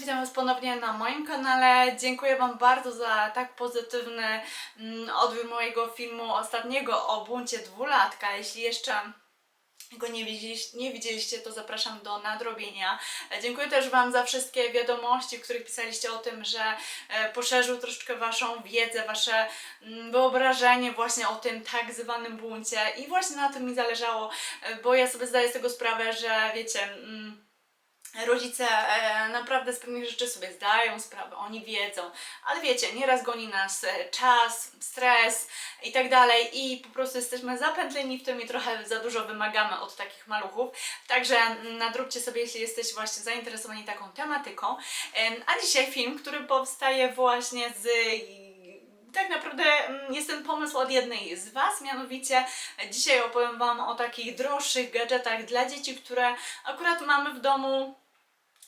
witam Was ponownie na moim kanale. Dziękuję Wam bardzo za tak pozytywny mm, odbiór mojego filmu ostatniego o buncie dwulatka. Jeśli jeszcze go nie widzieliście, nie widzieliście, to zapraszam do nadrobienia. Dziękuję też Wam za wszystkie wiadomości, w których pisaliście o tym, że e, poszerzył troszeczkę Waszą wiedzę, Wasze mm, wyobrażenie właśnie o tym tak zwanym buncie i właśnie na tym mi zależało, e, bo ja sobie zdaję z tego sprawę, że wiecie... Rodzice e, naprawdę z pewnych rzeczy sobie zdają sprawę, oni wiedzą, ale wiecie, nieraz goni nas e, czas, stres i tak dalej i po prostu jesteśmy zapętleni w tym i trochę za dużo wymagamy od takich maluchów. Także mm, nadróbcie sobie, jeśli jesteście właśnie zainteresowani taką tematyką. Em, A dzisiaj film, który powstaje właśnie z tak naprawdę mm, jest ten pomysł od jednej z Was, mianowicie dzisiaj opowiem Wam o takich droższych gadżetach dla dzieci, które akurat mamy w domu.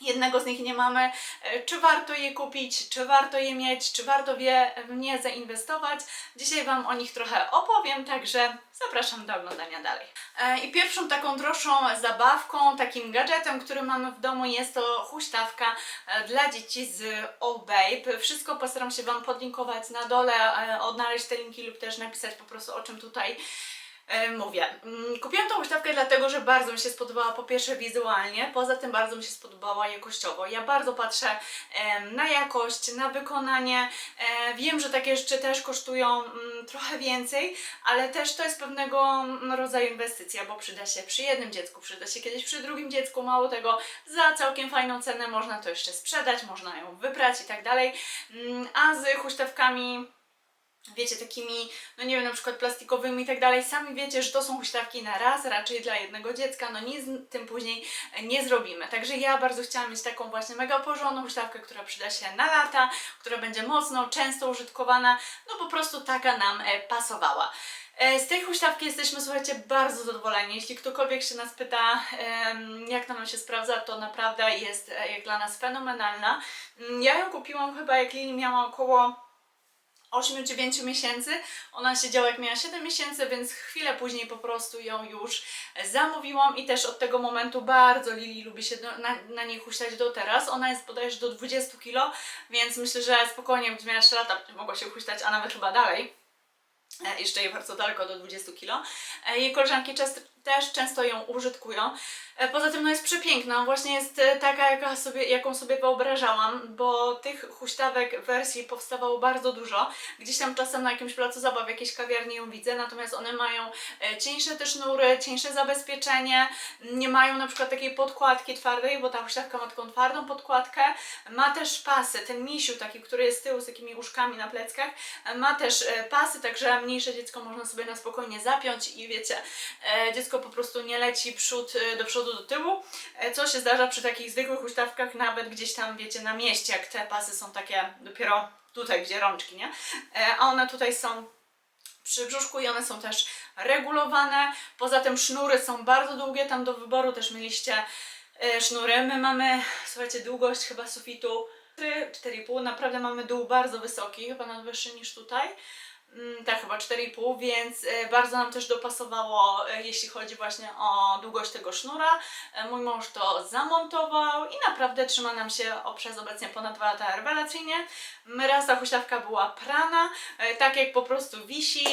Jednego z nich nie mamy. E, Czy warto je kupić, czy warto je mieć, czy warto w nie zainwestować? Dzisiaj Wam o nich trochę opowiem, także zapraszam do oglądania dalej. E, I pierwszą taką droższą zabawką, takim gadżetem, który mamy w domu jest to huśtawka e, dla dzieci z O-Babe. Wszystko postaram się Wam podlinkować na dole, odnaleźć te linki lub też napisać po prostu o czym tutaj mówię. Mm, Kupiłam tą huśtawkę dlatego, że bardzo mi się spodobała po pierwsze wizualnie, poza tym bardzo mi się spodobała jakościowo. Ja bardzo patrzę na jakość, na wykonanie. E, wiem, że takie rzeczy też kosztują mm, trochę więcej, ale też to jest pewnego mm, rodzaju inwestycja, bo przyda się przy jednym dziecku, przyda się kiedyś przy drugim dziecku, mało tego, za całkiem fajną cenę można to jeszcze sprzedać, można ją wyprać i tak dalej. A z huśtawkami wiecie, takimi, no nie wiem, na przykład plastikowymi i tak dalej, sami wiecie, że to są huśtawki na raz, raczej dla jednego dziecka, no nic tym później nie zrobimy. Także ja bardzo chciałam mieć taką właśnie mega porządną huśtawkę, która przyda się na lata, która będzie mocno, często użytkowana, no po prostu taka nam e, pasowała. E, Z tej huśtawki jesteśmy, słuchajcie, bardzo zadowoleni. Jeśli ktokolwiek się nas pyta, jak nam się sprawdza, to naprawdę jest e, jak dla nas fenomenalna. Mm, Ja ją kupiłam chyba jak Lili miała około 8-9 miesięcy. Ona siedziała jak miała 7 miesięcy, więc chwilę później po prostu ją już zamówiłam i też od tego momentu bardzo Lili lubi się do, na, na niej huśtać do teraz. Ona jest bodajże do 20 kg, więc myślę, że spokojnie, gdy miała 3 lata, będzie mogła się huśtać, a nawet chyba dalej. E, Jeszcze jej bardzo daleko do 20 kg. E, Jej koleżanki też często ją użytkują. E, Poza tym no jest przepiękna, właśnie jest e, taka, jaka sobie, jaką sobie wyobrażałam, bo tych huśtawek wersji powstawało bardzo dużo. Gdzieś tam czasem na jakimś placu zabaw, jakiejś kawiarni ją widzę, natomiast one mają e, cieńsze te sznury, cieńsze zabezpieczenie, nie mają na przykład takiej podkładki twardej, bo ta huśtawka ma taką twardą podkładkę. Ma też pasy, ten misiu taki, który jest z tyłu z takimi uszkami na pleckach, ma też pasy, także mniejsze dziecko można sobie na spokojnie zapiąć i wiecie, e, dziecko po prostu nie leci przód e, do przodu, do tyłu, e, co się zdarza przy takich zwykłych huśtawkach, nawet gdzieś tam, wiecie, na mieście, jak te pasy są takie dopiero tutaj, gdzie rączki, nie? E, A one tutaj są przy brzuszku i one są też regulowane. Poza tym sznury są bardzo długie, tam do wyboru też mieliście e, sznury. My mamy, słuchajcie, długość chyba sufitu 4, 4,5, naprawdę mamy dół bardzo wysoki, chyba nawet wyższy niż tutaj. Mm, Tak, chyba 4,5, więc e, bardzo nam też dopasowało, e, jeśli chodzi właśnie o długość tego sznura. E, Mój mąż to zamontował i naprawdę trzyma nam się przez obecnie ponad 2 lata rewelacyjnie. Ta huśtawka była prana, tak jak po prostu wisi.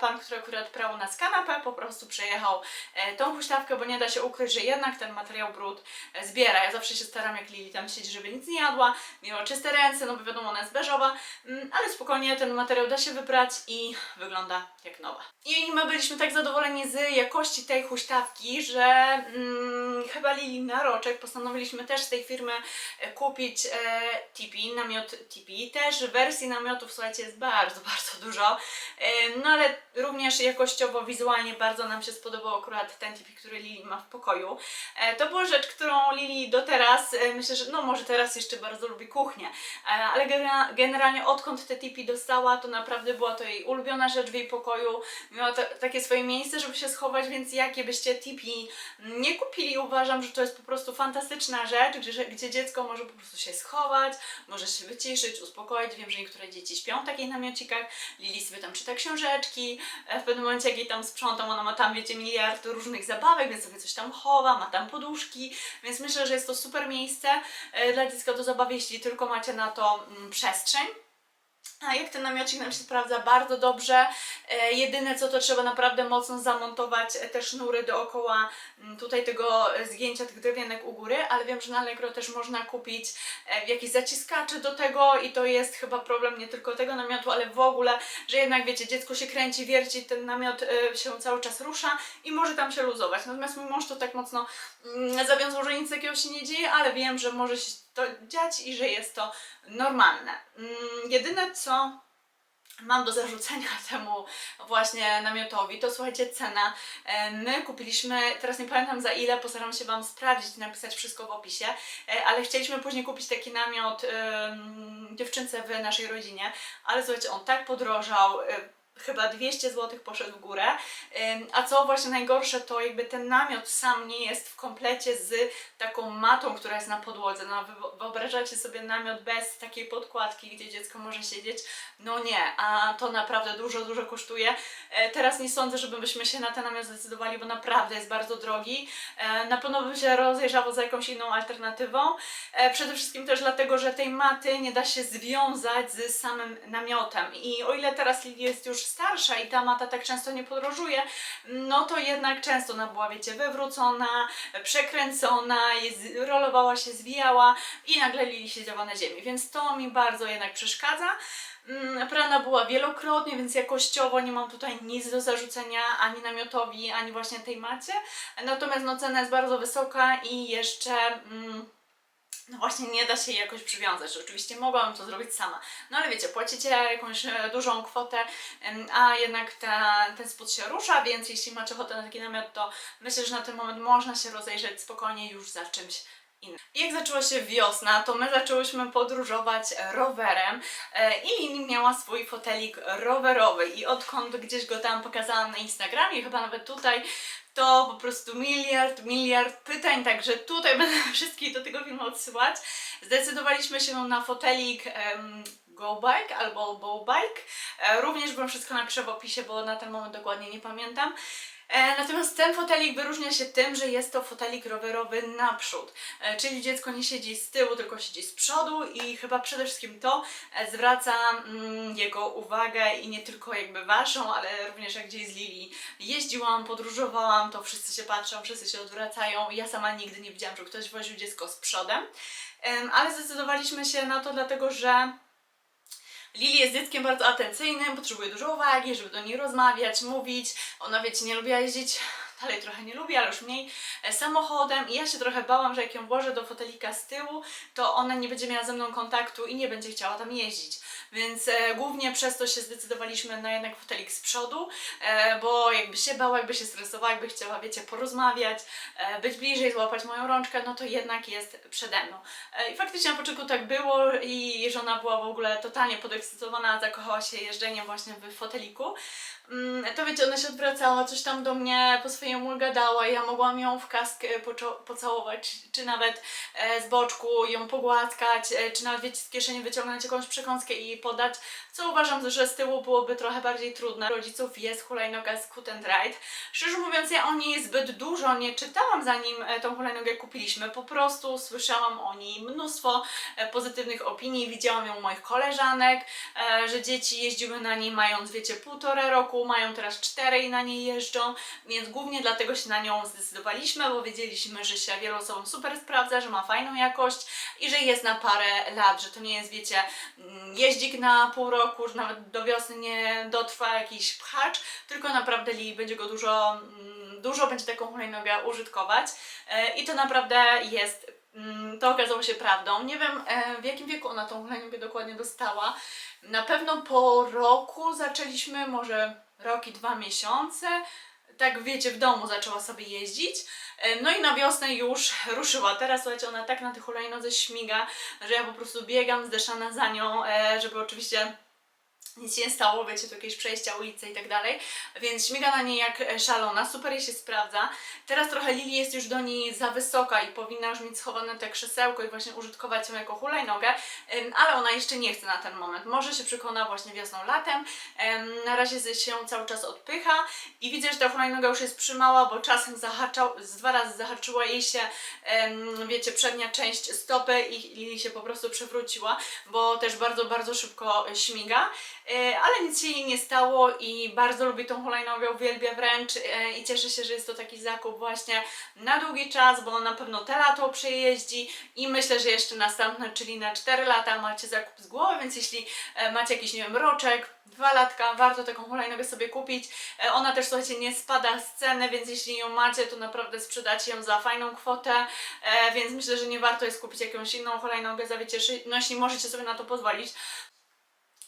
Pan, który akurat prał nas kanapę, po prostu przejechał tą huśtawkę, bo nie da się ukryć, że jednak ten materiał brud zbiera. Ja zawsze się staram, jak Lili tam siedzi, żeby nic nie jadła, miała czyste ręce, no bo wiadomo, ona jest beżowa, mm, ale spokojnie ten materiał da się wyprać i wygląda jak nowa. I my byliśmy tak zadowoleni z jakości tej huśtawki, że mm, chyba Lili na roczek postanowiliśmy też z tej firmy e, kupić e, Tipi, namiot Tipi. Też wersji namiotów, słuchajcie, jest bardzo, bardzo dużo. E, no ale również jakościowo, wizualnie bardzo nam się spodobał akurat ten Tipi, który Lili ma w pokoju. E, to była rzecz, którą Lili do teraz, e, myślę, że no może teraz jeszcze bardzo lubi kuchnię, e, ale genera- generalnie odkąd te Tipi dostała, to naprawdę była to jej ulubiona rzecz w jej pokoju, miała takie swoje miejsce, żeby się schować, więc jakie byście tipi nie kupili, uważam, że to jest po prostu fantastyczna rzecz, gdzie, gdzie dziecko może po prostu się schować, może się wyciszyć, uspokoić. Wiem, że niektóre dzieci śpią w takich namiocikach, Lili sobie tam czyta książeczki, e, w pewnym momencie jak jej tam sprzątam, ona ma tam, wiecie, miliard różnych zabawek, więc sobie coś tam chowa, ma tam poduszki, więc myślę, że jest to super miejsce e, dla dziecka do zabawy, jeśli tylko macie na to mm, przestrzeń. A jak ten namiocik nam się sprawdza bardzo dobrze. E, jedyne co to trzeba naprawdę mocno zamontować e, te sznury dookoła m, tutaj tego e, zgięcia tych drewienek u góry, ale wiem, że na Allegro też można kupić jakieś zaciskacze do tego i to jest chyba problem nie tylko tego namiotu, ale w ogóle, że jednak wiecie, dziecko się kręci, wierci, ten namiot się cały czas rusza i może tam się luzować. Natomiast mój mąż to tak mocno mm, zawiązał, że nic takiego się nie dzieje, ale wiem, że może się to dziać i że jest to normalne. Mm, Jedyne co mam do zarzucenia temu właśnie namiotowi, to słuchajcie, cena. E, My kupiliśmy, teraz nie pamiętam za ile, postaram się Wam sprawdzić napisać wszystko w opisie, e, ale chcieliśmy później kupić taki namiot dziewczynce w naszej rodzinie, ale słuchajcie, on tak podrożał, e, chyba 200 zł poszedł w górę, a co właśnie najgorsze, to jakby ten namiot sam nie jest w komplecie z taką matą, która jest na podłodze. No, wy- wyobrażacie sobie namiot bez takiej podkładki, gdzie dziecko może siedzieć? No nie, a to naprawdę dużo, dużo kosztuje. E, Teraz nie sądzę, żebyśmy się na ten namiot zdecydowali, bo naprawdę jest bardzo drogi. E, Na pewno bym się rozejrzało za jakąś inną alternatywą. E, Przede wszystkim też dlatego, że tej maty nie da się związać z samym namiotem. I o ile teraz Lili jest już starsza i ta mata tak często nie podróżuje, no to jednak często ona była, wiecie, wywrócona, przekręcona, jest, rolowała się, zwijała i nagle Lili siedziała na ziemi. Więc to mi bardzo jednak przeszkadza. Mm, Prana była wielokrotnie, więc jakościowo nie mam tutaj nic do zarzucenia ani namiotowi, ani właśnie tej macie. Natomiast no, cena jest bardzo wysoka i jeszcze. Mm, no właśnie nie da się jej jakoś przywiązać. Oczywiście mogłabym to zrobić sama. No ale wiecie, płacicie jakąś e, dużą kwotę, a jednak ta, ten spód się rusza, więc jeśli macie ochotę na taki namiot, to myślę, że na ten moment można się rozejrzeć spokojnie już za czymś innym. I jak zaczęła się wiosna, to my zaczęłyśmy podróżować rowerem e, i Lili miała swój fotelik rowerowy i odkąd gdzieś go tam pokazałam na Instagramie, chyba nawet tutaj, to po prostu miliard, miliard pytań, także tutaj będę wszystkich do tego filmu odsyłać. Zdecydowaliśmy się na fotelik em, Go Bike albo Bow Bike. E, również byłem wszystko napiszę w opisie, bo na ten moment dokładnie nie pamiętam. E, Natomiast ten fotelik wyróżnia się tym, że jest to fotelik rowerowy naprzód, e, czyli dziecko nie siedzi z tyłu, tylko siedzi z przodu i chyba przede wszystkim to e, zwraca mm, jego uwagę i nie tylko jakby waszą, ale również jak gdzieś z Lili. Jeździłam, podróżowałam, to wszyscy się patrzą, wszyscy się odwracają. Ja sama nigdy nie widziałam, że ktoś woził dziecko z przodem, Em, ale zdecydowaliśmy się na to dlatego, że Lili jest dzieckiem bardzo atencyjnym, potrzebuje dużo uwagi, żeby do niej rozmawiać, mówić. Ona, wiecie, nie lubiła jeździć, dalej trochę nie lubi, ale już mniej, e, samochodem i ja się trochę bałam, że jak ją włożę do fotelika z tyłu, to ona nie będzie miała ze mną kontaktu i nie będzie chciała tam jeździć. Więc e, głównie przez to się zdecydowaliśmy na jednak fotelik z przodu, e, bo jakby się bała, jakby się stresowała, jakby chciała, wiecie, porozmawiać, e, być bliżej, złapać moją rączkę, no to jednak jest przede mną. I faktycznie na początku tak było i żona była w ogóle totalnie podekscytowana, zakochała się jeżdżeniem właśnie w foteliku. Mm, To wiecie, ona się odwracała, coś tam do mnie po swojemu gadała, ja mogłam ją w kask e, pocałować, czy nawet e, z boczku ją pogłaskać, e, czy nawet wiecie, z kieszeni wyciągnąć jakąś przekąskę i jej podać, co uważam, że z tyłu byłoby trochę bardziej trudne. Rodziców jest hulajnoga Scoot and Ride. Szczerze mówiąc, ja o niej zbyt dużo nie czytałam zanim tą hulajnogę kupiliśmy, po prostu słyszałam o niej mnóstwo pozytywnych opinii, widziałam ją u moich koleżanek, że dzieci jeździły na niej mając, wiecie, półtora roku, mają teraz cztery i na niej jeżdżą, więc głównie dlatego się na nią zdecydowaliśmy, bo wiedzieliśmy, że się wielu osobom super sprawdza, że ma fajną jakość i że jest na parę lat, że to nie jest, wiecie, mm, jeździk na pół roku, że nawet do wiosny nie dotrwa jakiś pchacz, tylko naprawdę Li będzie go dużo, mm, dużo będzie taką hulajnogę użytkować E, i to naprawdę jest Mm, To okazało się prawdą. Nie wiem e, w jakim wieku ona tą hulajnogę dokładnie dostała. Na pewno po roku zaczęliśmy, może rok i dwa miesiące. Tak wiecie, w domu zaczęła sobie jeździć. E, No i na wiosnę już ruszyła. Teraz słuchajcie, ona tak na tych hulajnodze śmiga, że ja po prostu biegam zdeszana za nią, e, żeby oczywiście nic się nie stało, wiecie, tu jakieś przejścia, ulice i tak dalej, więc śmiga na niej jak szalona, super jej się sprawdza. Teraz trochę Lili jest już do niej za wysoka i powinna już mieć schowane te krzesełko i właśnie użytkować ją jako hulajnogę, ale ona jeszcze nie chce na ten moment. Może się przekona właśnie wiosną, latem. Em, Na razie się cały czas odpycha i widzę, że ta hulajnoga już jest przymała, bo czasem zahaczał, dwa razy zahaczyła jej się, wiecie, przednia część stopy i Lili się po prostu przewróciła, bo też bardzo, bardzo szybko śmiga. E, ale nic się jej nie stało i bardzo lubi tą hulajnogę, uwielbia wręcz e, i cieszę się, że jest to taki zakup właśnie na długi czas, bo na pewno te lato przejeździ i myślę, że jeszcze następne, czyli na 4 lata macie zakup z głowy, więc jeśli e, macie jakiś, nie wiem, roczek, dwa latka, warto taką hulajnogę sobie kupić. Ona też, słuchajcie, nie spada z ceny, więc jeśli ją macie, to naprawdę sprzedacie ją za fajną kwotę, więc myślę, że nie warto jest kupić jakąś inną hulajnogę za wiecie, no jeśli możecie sobie na to pozwolić,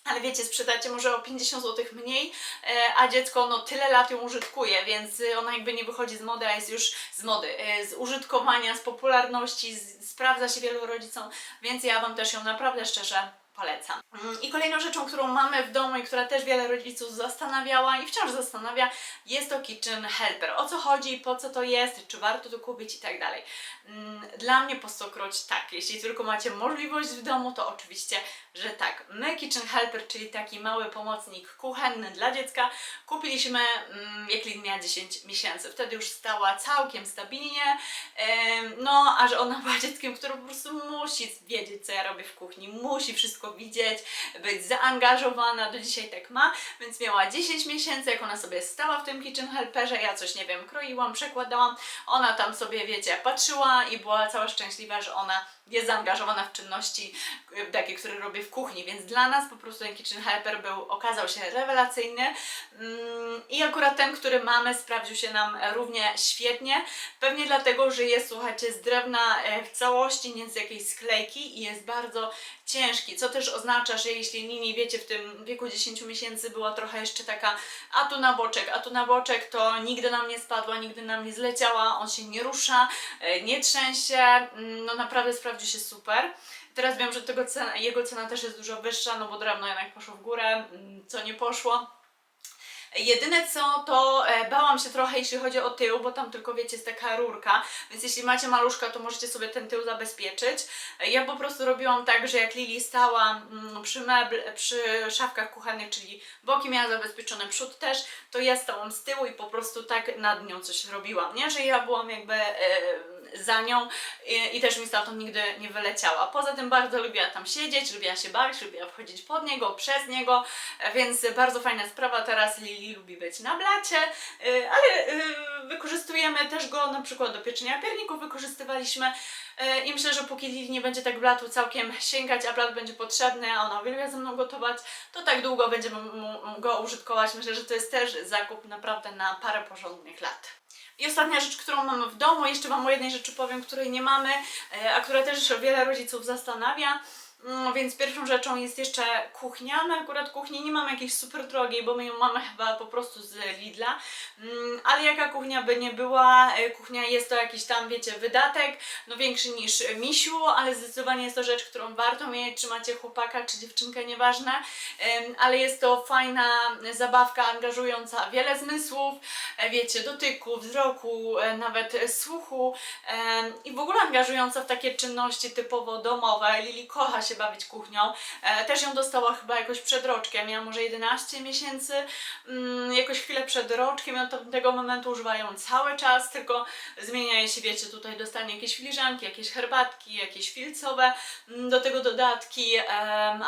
ale wiecie, sprzedacie może o 50 zł mniej, e, a dziecko no tyle lat ją użytkuje, więc y, ona jakby nie wychodzi z mody, a jest już z mody, e, z użytkowania, z popularności, z, sprawdza się wielu rodzicom, więc ja Wam też ją naprawdę szczerze polecam. Mm, I kolejną rzeczą, którą mamy w domu i która też wiele rodziców zastanawiała i wciąż zastanawia, jest to Kitchen Helper. O co chodzi, po co to jest, czy warto to kupić i tak dalej. Mm, Dla mnie po stokroć tak. Jeśli tylko macie możliwość w domu, to oczywiście, że tak. My Kitchen Helper, czyli taki mały pomocnik kuchenny dla dziecka, kupiliśmy mm, jak Lin miała 10 miesięcy. Wtedy już stała całkiem stabilnie. No, a że ona była dzieckiem, które po prostu musi wiedzieć, co ja robię w kuchni, musi wszystko widzieć, być zaangażowana, do dzisiaj tak ma, więc miała 10 miesięcy, jak ona sobie stała w tym kitchen helperze, ja coś, nie wiem, kroiłam, przekładałam, ona tam sobie, wiecie, patrzyła i była cała szczęśliwa, że ona jest zaangażowana w czynności y, takie, które robię w kuchni, więc dla nas po prostu ten kitchen helper był, okazał się rewelacyjny. Mm, i akurat ten, który mamy, sprawdził się nam równie świetnie, pewnie dlatego, że jest, słuchajcie, z drewna e, w całości, nie z jakiejś sklejki i jest bardzo ciężki, co też oznacza, że jeśli Nini, wiecie, w tym wieku 10 miesięcy była trochę jeszcze taka a tu na boczek, a tu na boczek, to nigdy nam nie spadła, nigdy nam nie zleciała, on się nie rusza, e, nie trzęsie, mm, no naprawdę sprawdził się super. Teraz wiem, że cena, jego cena też jest dużo wyższa, no bo drewno jednak poszło w górę, mm, co nie poszło. Jedyne co, to e, bałam się trochę, jeśli chodzi o tył, bo tam tylko wiecie, jest taka rurka, więc jeśli macie maluszka, to możecie sobie ten tył zabezpieczyć. E, Ja po prostu robiłam tak, że jak Lili stała mm, przy, mebl, przy szafkach kuchennych, czyli boki miała zabezpieczone, przód też, to ja stałam z tyłu i po prostu tak nad nią coś robiłam, nie? Że ja byłam jakby e, za nią i, i też mi stamtąd nigdy nie wyleciała. Poza tym bardzo lubiła tam siedzieć, lubiła się bawić, lubiła wchodzić pod niego, przez niego, więc bardzo fajna sprawa. Teraz Lili lubi być na blacie, e, ale e, wykorzystujemy też go na przykład do pieczenia pierników, wykorzystywaliśmy e, i myślę, że póki Lili nie będzie tak blatu całkiem sięgać, a blat będzie potrzebny, a ona uwielbia ze mną gotować, to tak długo będziemy go użytkować. Myślę, że to jest też zakup naprawdę na parę porządnych lat. I ostatnia rzecz, którą mamy w domu, jeszcze Wam o jednej rzeczy powiem, której nie mamy, e, a która też wiele rodziców zastanawia. Mm, Więc pierwszą rzeczą jest jeszcze kuchnia. My akurat kuchni nie mamy jakiejś super drogiej, bo my ją mamy chyba po prostu z Lidla. Mm, Ale jaka kuchnia by nie była, e, kuchnia jest to jakiś tam, wiecie, wydatek, no większy niż misiu, ale zdecydowanie jest to rzecz, którą warto mieć, czy macie chłopaka, czy dziewczynkę, nieważne. Ale jest to fajna zabawka, angażująca wiele zmysłów, e, wiecie, dotyku, wzroku, e, nawet słuchu i w ogóle angażująca w takie czynności typowo domowe. Lili kocha się bawić kuchnią. E, Też ją dostała chyba jakoś przed roczkiem, miała może 11 miesięcy, mm, jakoś chwilę przed roczkiem od tego momentu używa ją cały czas, tylko zmienia się, wiecie, tutaj dostanie jakieś filiżanki, jakieś herbatki, jakieś filcowe, mm, do tego dodatki,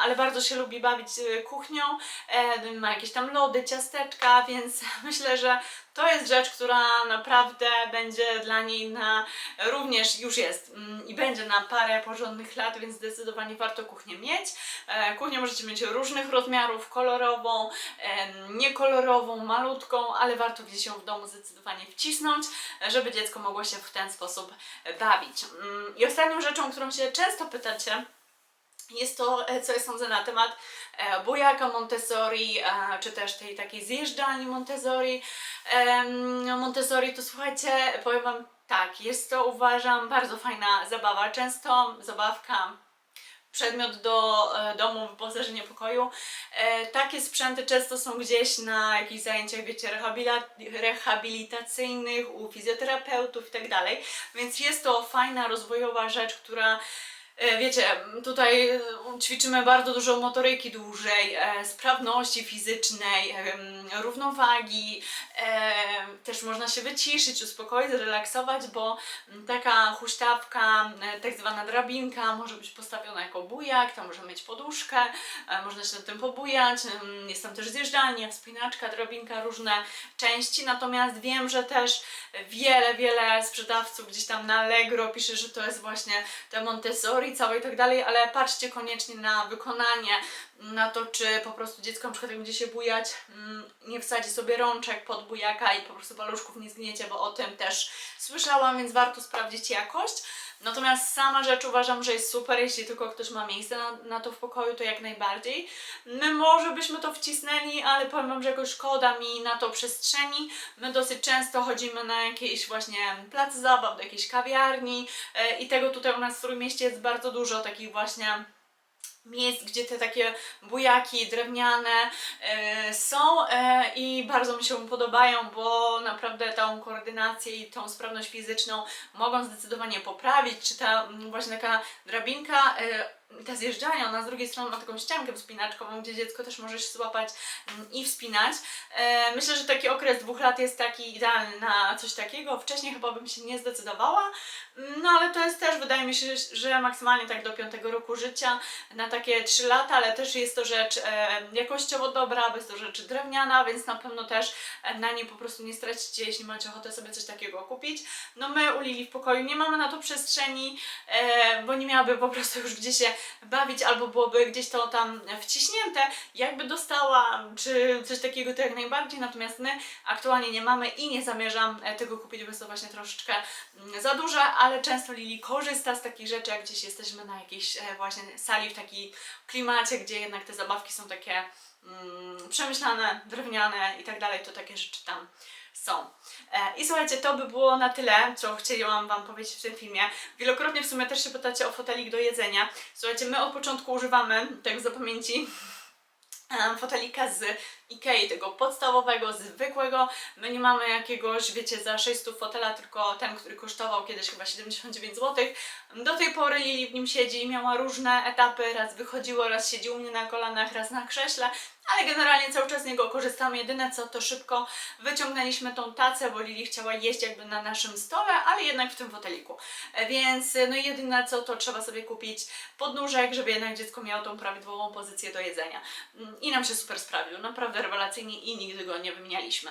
ale bardzo się lubi bawić e, kuchnią, e, ma jakieś tam lody, ciasteczka, więc myślę, że to jest rzecz, która naprawdę będzie dla niej na również już jest mm, i będzie na parę porządnych lat, więc zdecydowanie warto kuchnię mieć. E, Kuchnię możecie mieć różnych rozmiarów, kolorową, em, niekolorową, malutką, ale warto gdzieś ją w domu zdecydowanie wcisnąć, e, żeby dziecko mogło się w ten sposób e, bawić. Mm, I ostatnią rzeczą, którą się często pytacie, jest to, e, co ja sądzę na temat e, bujaka Montessori, e, czy też tej takiej zjeżdżalni Montessori. Em, Montessori to słuchajcie, powiem Wam tak, jest to uważam bardzo fajna zabawa. Często zabawka przedmiot do e, domu, wyposażenie pokoju. E, takie sprzęty często są gdzieś na jakichś zajęciach, wiecie, rehabilita- rehabilitacyjnych, u fizjoterapeutów i tak. Więc jest to fajna, rozwojowa rzecz, która Wiecie, tutaj e, ćwiczymy bardzo dużo motoryki dłużej, e, sprawności fizycznej, równowagi, e, też można się wyciszyć, uspokoić, zrelaksować, bo taka huśtawka, e, tak zwana drabinka może być postawiona jako bujak, tam może mieć poduszkę, e, można się na tym pobujać, jest tam też zjeżdżalnia, wspinaczka, drabinka, różne części, natomiast wiem, że też wiele, wiele sprzedawców gdzieś tam na Allegro pisze, że to jest właśnie te Montessori całe i tak dalej, ale patrzcie koniecznie na wykonanie, na to, czy po prostu dziecko na przykład jak będzie się bujać, mm, nie wsadzi sobie rączek pod bujaka i po prostu paluszków nie zgniecie, bo o tym też słyszałam, więc warto sprawdzić jakość. Natomiast sama rzecz uważam, że jest super, jeśli tylko ktoś ma miejsce na, na to w pokoju, to jak najbardziej. My może byśmy to wcisnęli, ale powiem Wam, że jakoś szkoda mi na to przestrzeni. My dosyć często chodzimy na jakieś właśnie plac zabaw, do jakiejś kawiarni e, i tego tutaj u nas w Trójmieście jest bardzo dużo takich właśnie miejsc, gdzie te takie bujaki drewniane e, są e, i bardzo mi się podobają, bo naprawdę tą koordynację i tą sprawność fizyczną mogą zdecydowanie poprawić, czy ta właśnie taka drabinka e, ta zjeżdżania, ona z drugiej strony ma taką ściankę wspinaczkową, gdzie dziecko też może się złapać mm, i wspinać. E, myślę, że taki okres dwóch lat jest taki idealny na coś takiego. Wcześniej chyba bym się nie zdecydowała, no ale to jest też, wydaje mi się, że maksymalnie tak do piątego roku życia, na takie 3 lata, ale też jest to rzecz e, jakościowo dobra, jest to rzecz drewniana, więc na pewno też e, na niej po prostu nie stracicie, jeśli macie ochotę sobie coś takiego kupić. No my u Lili w pokoju nie mamy na to przestrzeni, bo nie miałaby po prostu już gdzie się bawić, albo byłoby gdzieś to tam wciśnięte, jakby dostała, czy coś takiego, to jak najbardziej, natomiast my aktualnie nie mamy i nie zamierzam e, tego kupić, bo jest to właśnie troszeczkę mm, za duże, ale często Lili korzysta z takich rzeczy, jak gdzieś jesteśmy na jakiejś e, właśnie sali w takiej klimacie, gdzie jednak te zabawki są takie mm, przemyślane, drewniane i tak dalej, to takie rzeczy tam są. E, I słuchajcie, to by było na tyle, co chciałam Wam powiedzieć w tym filmie. Wielokrotnie w sumie też się pytacie o fotelik do jedzenia. Słuchajcie, my od początku używamy, tak z zapamięci, e, fotelika z Ikei, tego podstawowego, zwykłego. My nie mamy jakiegoś, wiecie, za 600 fotela, tylko ten, który kosztował kiedyś chyba 79 zł. Do tej pory Lili w nim siedzi i miała różne etapy. Raz wychodziło, raz siedzi u mnie na kolanach, raz na krześle, ale generalnie cały czas z niego korzystamy. Jedyne co, to szybko wyciągnęliśmy tą tacę, bo Lili chciała jeść jakby na naszym stole, ale jednak w tym foteliku. E, Więc no jedyne co, to trzeba sobie kupić podnóżek, żeby jednak dziecko miało tą prawidłową pozycję do jedzenia. Mm, I nam się super sprawił, naprawdę rewelacyjnie i nigdy go nie wymienialiśmy.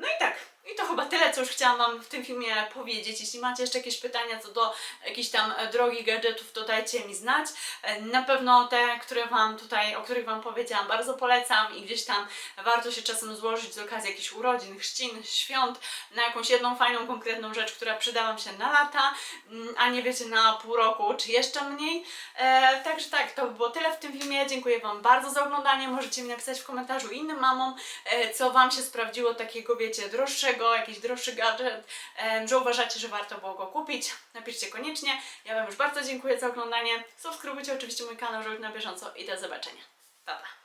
No i tak, i to chyba tyle, co już chciałam Wam w tym filmie powiedzieć. Jeśli macie jeszcze jakieś pytania co do jakichś tam e, drogich gadżetów, to dajcie mi znać. E, Na pewno te, które Wam tutaj, o których Wam powiedziałam, bardzo polecam i gdzieś tam warto się czasem złożyć z okazji jakichś urodzin, chrzcin, świąt na jakąś jedną fajną, konkretną rzecz, która przyda Wam się na lata, mm, a nie wiecie na pół roku, czy jeszcze mniej. E, także tak, to by było tyle w tym filmie. Dziękuję Wam bardzo za oglądanie. Możecie mi napisać w komentarzu innym mamom, co Wam się sprawdziło takiego, wiecie, droższego, jakiś droższy gadżet, że uważacie, że warto było go kupić. Napiszcie koniecznie. Ja Wam już bardzo dziękuję za oglądanie. Subskrybujcie oczywiście mój kanał, żeby na bieżąco i do zobaczenia. Pa, pa.